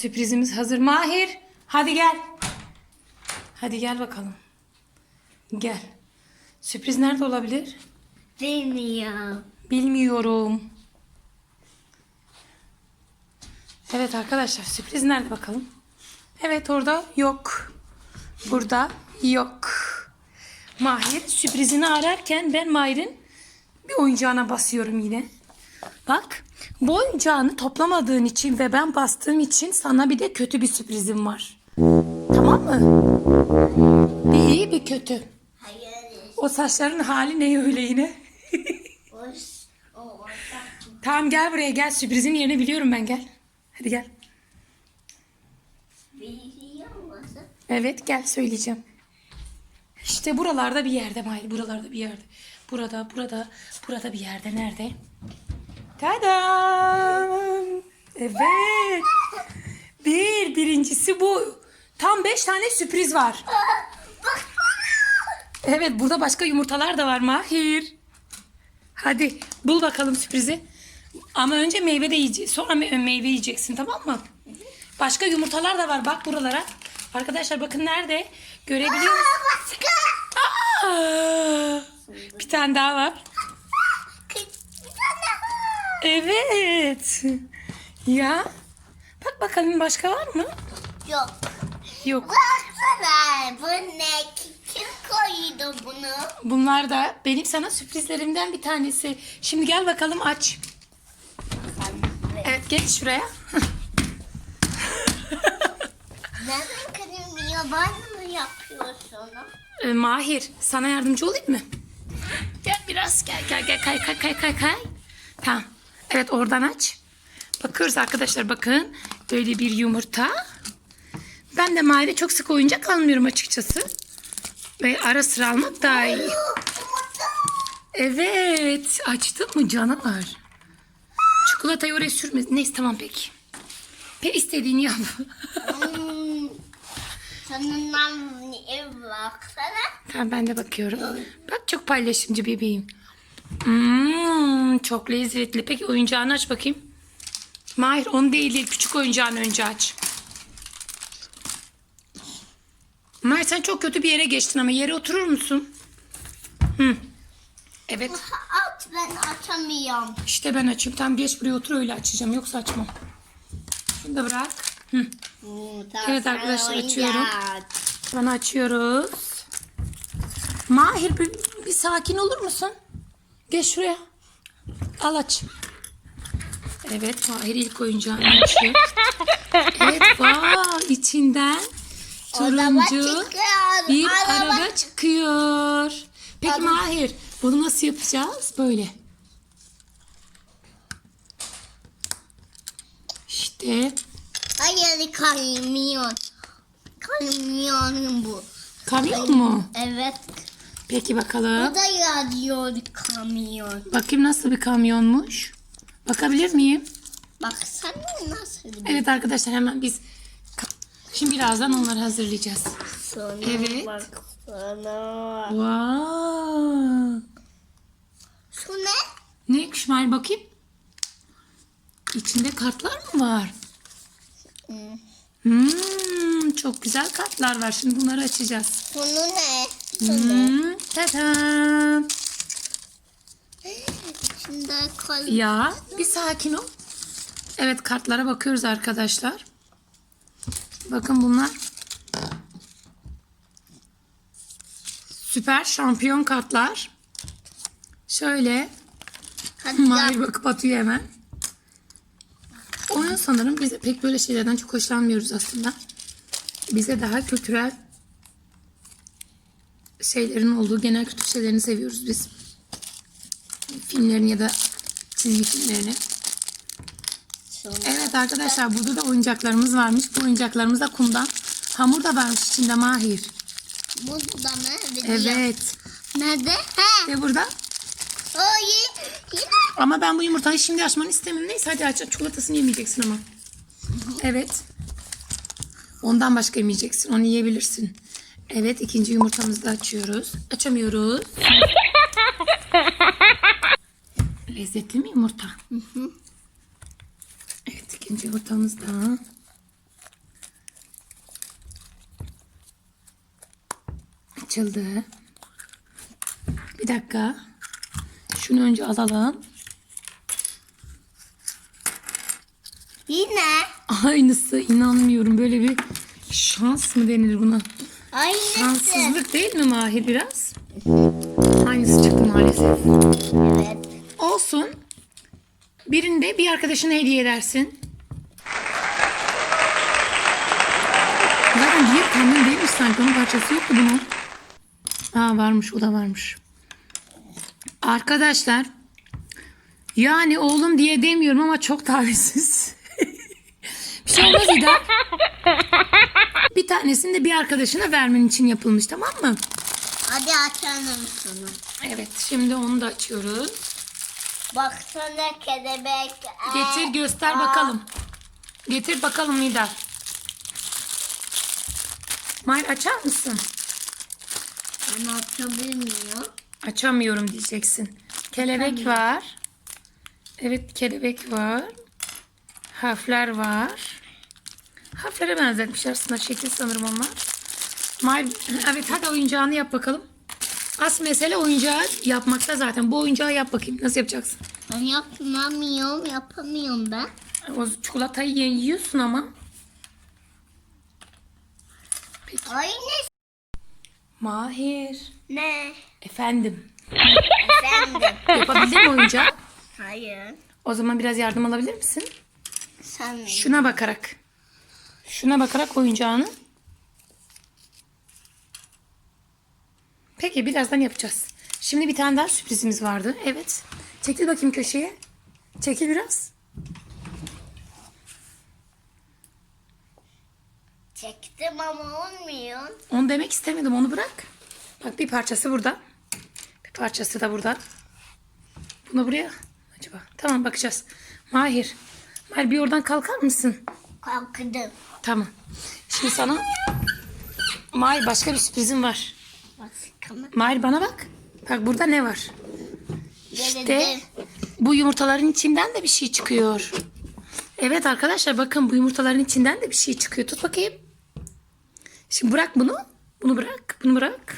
sürprizimiz hazır. Mahir hadi gel. Hadi gel bakalım. Gel. Sürpriz nerede olabilir? Bilmiyorum. Bilmiyorum. Evet arkadaşlar sürpriz nerede bakalım? Evet orada yok. Burada yok. Mahir sürprizini ararken ben Mahir'in bir oyuncağına basıyorum yine. Bak bu oyuncağını toplamadığın için ve ben bastığım için sana bir de kötü bir sürprizim var. Tamam mı? Bir iyi bir kötü. Hayır. O saçların hali ne öyle yine? Tamam gel buraya gel sürprizin yerini biliyorum ben gel. Hadi gel. Evet gel söyleyeceğim. İşte buralarda bir yerde Mahir. Buralarda bir yerde. Burada, burada, burada bir yerde. Nerede? Tadam! Evet. Bir, birincisi bu. Tam beş tane sürpriz var. Evet burada başka yumurtalar da var Mahir. Hadi bul bakalım sürprizi. Ama önce meyve de yiyeceksin. Sonra me- meyve yiyeceksin tamam mı? Başka yumurtalar da var. Bak buralara. Arkadaşlar bakın nerede? Görebiliyor musunuz? Aa, bir tane daha var. Evet. Ya. Bak bakalım başka var mı? Yok. Yok. Baksana bu ne? Kim koydu bunu? Bunlar da benim sana sürprizlerimden bir tanesi. Şimdi gel bakalım aç. Evet geç şuraya. Neden kendini yaban mı yapıyorsun? Ee, Mahir sana yardımcı olayım mı? Gel biraz gel gel gel kay kay kay kay kay. Tamam. Evet oradan aç. Bakıyoruz arkadaşlar bakın. Böyle bir yumurta. Ben de Mahir'e çok sık oyuncak almıyorum açıkçası. Ve ara sıra almak daha iyi. Evet. Açtın mı canavar? Çikolatayı oraya sürme. Neyse tamam peki. Pe istediğini yap. Sanırım ev baksana. Tamam ben de bakıyorum. Bak çok paylaşımcı bebeğim. Hmm, çok lezzetli. Peki oyuncağını aç bakayım. Mahir onu değil değil. Küçük oyuncağını önce aç. Mahir sen çok kötü bir yere geçtin ama yere oturur musun? Hı. Evet. At ben açamıyorum. İşte ben açayım. Tamam geç buraya otur öyle açacağım. Yoksa açmam. Şunu da bırak. Hı. Hmm, Evet arkadaşlar, oyuncak. açıyorum. Bana açıyoruz. Mahir bir, bir sakin olur musun? Geç şuraya. Al aç. Evet Mahir ilk oyuncağını açıyor. Evet wow içinden turuncu çıkıyor. bir Araba araba çıkıyor. Peki Araba- Mahir bunu nasıl yapacağız? Böyle. İşte Hayır kamyon. Kamyon bu. kamyon mu? Evet. Peki bakalım. Bu da yazıyor kamyon. Bakayım nasıl bir kamyonmuş. Bakabilir miyim? Baksana nasıl bir Evet arkadaşlar hemen biz şimdi birazdan onları hazırlayacağız. sonra Evet. baksana. Wow. Şu ne? Ne İsmail bakayım. İçinde kartlar mı var? Hmm. Hmm, çok güzel kartlar var. Şimdi bunları açacağız. Bunu ne? Hmm, tadam. İçinde kol. Ya bir sakin ol. Evet kartlara bakıyoruz arkadaşlar. Bakın bunlar süper şampiyon kartlar. Şöyle Hadi yap. bakıp atıyor hemen. Oyun sanırım biz pek böyle şeylerden çok hoşlanmıyoruz aslında. Bize daha kültürel şeylerin olduğu genel kültür şeylerini seviyoruz biz. Filmlerin ya da çizgi filmlerini. Evet arkadaşlar burada da oyuncaklarımız varmış. Bu oyuncaklarımız da kumdan. Hamur da varmış içinde Mahir. Bu da ne? Video. Evet. Nerede? He. Ve burada O yine. Ama ben bu yumurtayı şimdi açmanı istemiyorum. Neyse hadi aç. Çikolatasını yemeyeceksin ama. Evet. Ondan başka yemeyeceksin. Onu yiyebilirsin. Evet ikinci yumurtamızı da açıyoruz. Açamıyoruz. Lezzetli mi yumurta? Evet ikinci yumurtamız da. Açıldı. Bir dakika. Şunu önce alalım. Yine. Aynısı inanmıyorum. Böyle bir şans mı denir buna? Aynısı. Şanssızlık değil mi Mahir biraz? Aynısı çıktı maalesef. Evet. Olsun. Birinde bir arkadaşına hediye edersin. Zaten diğer kamyon değilmiş sanki. Onun parçası yoktu bunun. Aa varmış o da varmış. Arkadaşlar yani oğlum diye demiyorum ama çok talihsiz. bir şey olmaz İda. Tanesini de bir arkadaşına vermen için yapılmış tamam mı? Hadi açalım şunu. Evet şimdi onu da açıyoruz. Baksana kelebek. Getir göster bakalım. Getir bakalım Nida. Mayr açar mısın? Ben açabilmiyor. Açamıyorum diyeceksin. Kelebek var. Evet kelebek var. Harfler var. Harflere benzetmişler aslında şekil sanırım onlar. Mayr, evet hadi oyuncağını yap bakalım. As mesele oyuncağı yapmakta zaten. Bu oyuncağı yap bakayım. Nasıl yapacaksın? Ben yapamıyorum, yapamıyorum ben. O çikolatayı yiyorsun ama. Aynı. Mahir. Ne? Efendim. Efendim. Yapabildin mi oyuncağı? Hayır. O zaman biraz yardım alabilir misin? Sen mi? Şuna bakarak. Şuna bakarak oyuncağını. Peki birazdan yapacağız. Şimdi bir tane daha sürprizimiz vardı. Evet. Çekil bakayım köşeye. Çekil biraz. Çektim ama olmuyor. Onu demek istemedim. Onu bırak. Bak bir parçası burada. Bir parçası da burada. Bunu buraya acaba. Tamam bakacağız. Mahir. Mahir bir oradan kalkar mısın? Kalktım. Tamam. Şimdi sana Mahir başka bir sürprizim var. Bakalım. Mahir bana bak. Bak burada ne var? İşte bu yumurtaların içinden de bir şey çıkıyor. Evet arkadaşlar bakın bu yumurtaların içinden de bir şey çıkıyor. Tut bakayım. Şimdi bırak bunu. Bunu bırak. Bunu bırak.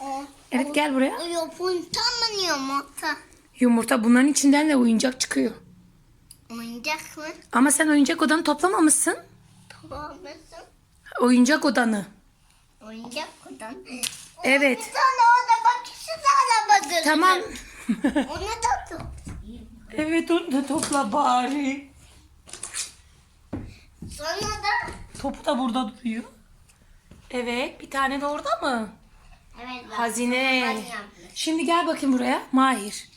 O, Evet gel buraya. o yumurta mı yumurta? Yumurta bunların içinden de oyuncak çıkıyor. Oyuncak mı? Ama sen oyuncak odanı toplamamışsın. Tamam mısın? Oyuncak odanı. Oyuncak kudan. Evet. Sana orada bak şu arabadır. Tamam. Onu da tut. evet onu da topla bari. Sonra da Topu da burada duruyor. Evet bir tane de orada mı? evet bak. Hazine. Şimdi gel bakayım buraya. Mahir.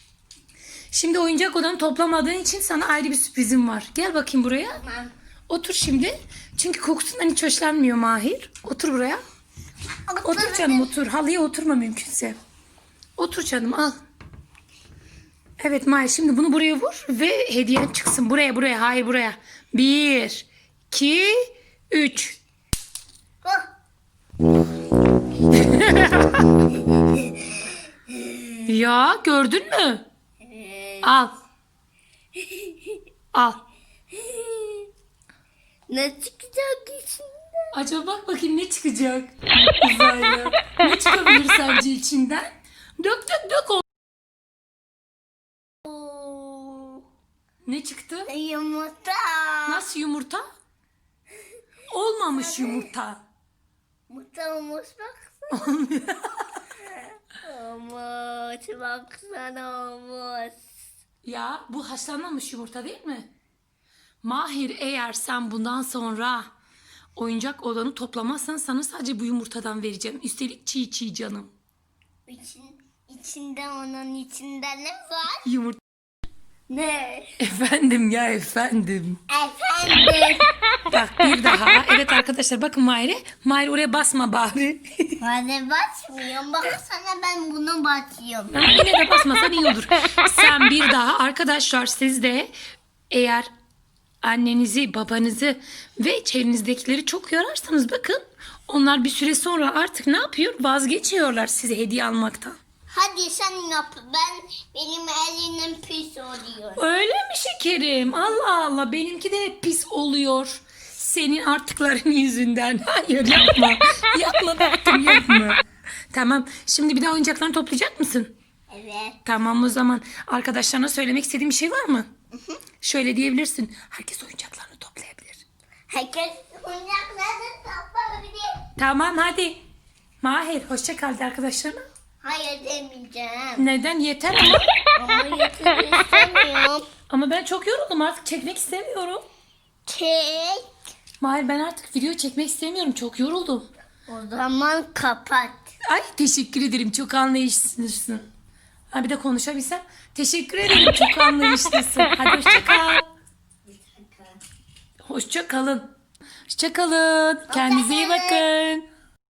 Şimdi oyuncak odanı toplamadığın için sana ayrı bir sürprizim var. Gel bakayım buraya. Tamam. Otur şimdi. Çünkü kokusundan hiç hoşlanmıyor Mahir. Otur buraya. Otur canım otur. Halıya oturma mümkünse. Otur canım al. Evet Mahir şimdi bunu buraya vur ve hediyen çıksın. Buraya buraya hayır buraya. Bir, iki, üç. Oh. Ya gördün mü? Al. Al. Ne çıkacak içinde? Acaba bak bakayım ne çıkacak uzaylı. ne çıkabilir sence içinden? Dök dök dök o. Ne çıktı? Yumurta. Nasıl yumurta? Olmamış yumurta. Yumurta olmuş baksana. olmuş baksana olmuş. Ya bu haşlanmamış yumurta değil mi? Mahir eğer sen bundan sonra oyuncak odanı toplamazsan sana sadece bu yumurtadan vereceğim. Üstelik çiğ çiğ canım. İçin, içinde onun içinde ne var? Yumurta. Ne? Efendim ya efendim. Efendim. Bak bir daha. Evet arkadaşlar bakın Mahir'e. Mahir oraya basma bari. Hadi basmıyorum. Baksana ben bunu basıyorum. Yine de basmasan iyi olur. Sen bir daha arkadaşlar siz de eğer annenizi, babanızı ve çevrenizdekileri çok yorarsanız bakın onlar bir süre sonra artık ne yapıyor? Vazgeçiyorlar size hediye almaktan. Hadi sen yap. Ben benim elimim pis oluyor. Öyle mi şekerim? Allah Allah benimki de hep pis oluyor. Senin artıkların yüzünden. Hayır yapma. yapma baktım yapma. Tamam. Şimdi bir de oyuncaklarını toplayacak mısın? Evet. Tamam o zaman. Arkadaşlarına söylemek istediğin bir şey var mı? Şöyle diyebilirsin. Herkes oyuncaklarını toplayabilir. Herkes oyuncaklarını toplayabilir. Tamam hadi. Mahir hoşça kal de arkadaşlarına. Hayır demeyeceğim. Neden? Yeter ama. Ama yeter istemiyorum. Ama ben çok yoruldum artık çekmek istemiyorum. Çek. Mahir ben artık video çekmek istemiyorum. Çok yoruldum. O zaman kapat. Ay teşekkür ederim. Çok anlayışlısın. Ha bir de konuşabilsem. Teşekkür ederim. Çok anlayışlısın. Hadi hoşça kal. Hoşça kalın. Hoşça kalın. Kendinize iyi bakın.